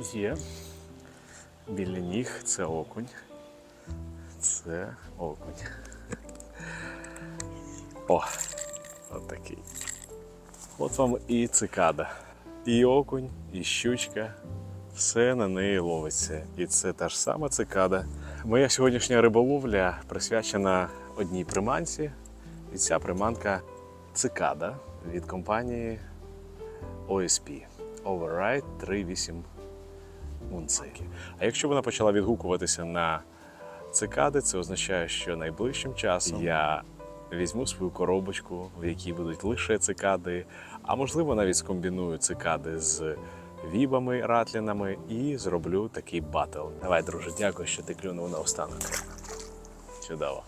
Є. Біля ніг це окунь. Це окунь. О, от такий. От вам і цикада. І окунь, і щучка. Все на неї ловиться. І це та ж сама цикада. Моя сьогоднішня риболовля присвячена одній приманці. І ця приманка цикада від компанії OSP Override 38 унцики. А якщо вона почала відгукуватися на цикади, це означає, що найближчим часом я візьму свою коробочку, в якій будуть лише цикади, а можливо навіть скомбіную цикади з вібами, ратлінами і зроблю такий батл. Давай, друже, дякую, що ти клюнув на останок. Чудово.